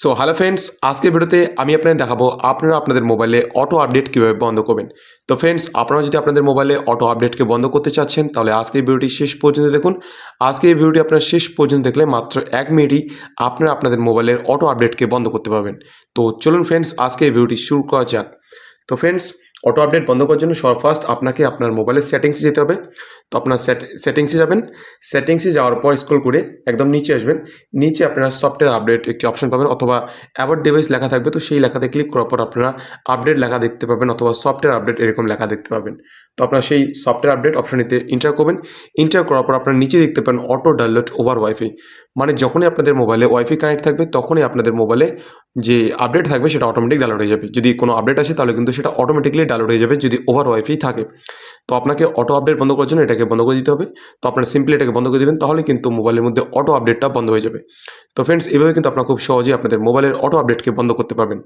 So hello friends আজকের ভিডিওতে আমি আপনাদের দেখাবো আপনারা আপনাদের মোবাইলে অটো আপডেট কীভাবে বন্ধ করবেন। তো ফ্রেন্ডস আপনারা যদি আপনাদের মোবাইলে অটো আপডেটকে বন্ধ করতে চাচ্ছেন, তাহলে আজকের ভিডিওটি শেষ পর্যন্ত দেখুন। আজকের এই ভিডিওটি আপনারা শেষ পর্যন্ত দেখলে মাত্র এক মিনিটই আপনারা আপনাদের মোবাইলের অটো আপডেটকে বন্ধ করতে পারবেন। তো চলুন ফ্রেন্ডস আজকে এই ভিডিওটি শুরু করা যাক। তো ফ্রেন্ডস অটো আপডেট বন্ধ করার জন্য সবার ফার্স্ট আপনাকে আপনার মোবাইলের সেটিংসে যেতে হবে। তো আপনার সেট সেটিংসে যাবেন। সেটিংসে যাওয়ার পর স্ক্রল করে একদম নিচে আসবেন। নিচে আপনারা সফটওয়্যার আপডেট একটি অপশন পাবেন অথবা অ্যাবাউট ডিভাইস লেখা থাকবে তো সেই লেখাতে ক্লিক করার পর আপনারা আপডেট লেখা দেখতে পাবেন অথবা সফটওয়্যার আপডেট এরকম লেখা দেখতে পাবেন। তো আপনারা সেই সফটওয়্যার আপডেট অপশনটিতে ইন্টার করবেন। ইন্টার করার পর আপনারা নিচে দেখতে পাবেন অটো ডাউনলোড ওভার ওয়াইফাই মানে যখনই আপনাদের মোবাইলে ওয়াইফাই কানেক্ট থাকবে, তখনই আপনাদের মোবাইলে যে আপডেট থাকবে সেটা অটোমেটিক ডাউনলোড হয়ে যাবে। যদি কোনো আপডেট আসে তাহলে কিন্তু সেটা অটোমেটিকলি ডাউনলোড হয়ে যাবে যদি ওভার ওয়াইফাই থাকে। তো আপনাকে অটো আপডেট বন্ধ করার জন্য এটাকে বন্ধ করে দিতে হবে। তো আপনারা সিম্পলি এটাকে বন্ধ করে দেবেন তাহলে কিন্তু মোবাইলের মধ্যে অটো আপডেটটা বন্ধ হয়ে যাবে। তো ফ্রেন্ডস এভাবে কিন্তু আপনার খুব সহজেই আপনাদের মোবাইলের অটো আপডেটকে বন্ধ করতে পারবেন।